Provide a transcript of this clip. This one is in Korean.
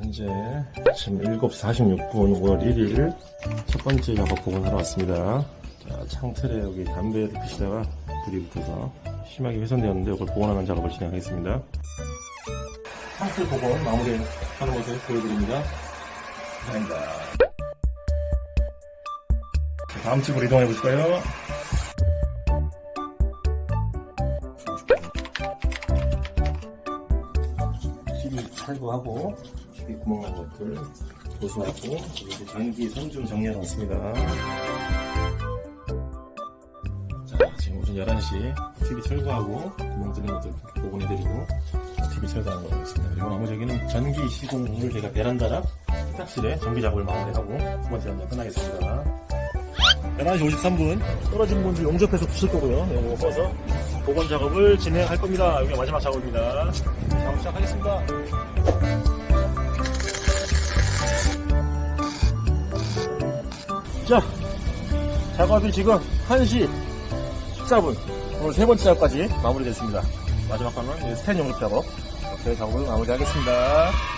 현재 지금 7시 46분 5월 1일 첫 번째 작업 복원하러 왔습니다. 자, 창틀에 여기 담배를 피시다가 불이 붙어서 심하게 훼손되었는데 이걸 복원하는 작업을 진행하겠습니다. 창틀 복원 마무리하는 모습 보여드립니다. 감사합니다. 자, 다음 집으로 이동해? TV 철거하고 TV 구멍 난 것들 보수하고 이제 전기 선좀 정리하러 왔습니다. 자 지금 오전 11시 TV 철거하고 구멍 뚫린 것들 복원해드리고 TV 철거하는 거 하겠습니다. 그리고 나머지 여기는 전기 시공을 제가 베란다랑 세탁실에 전기 작업을 마무리하고 두 번째 단장 끝나겠습니다. 11시 53분 떨어진 분들 용접해서 부실 거고요. 이거 써서 복원 작업을 진행할 겁니다. 여기 마지막 작업입니다. 작업 시작하겠습니다. 자, 작업이 지금 1시 14분. 오늘 세 번째 작업까지 마무리됐습니다. 마지막 거는 스탠 용접 작업. 이렇게 작업을 마무리하겠습니다.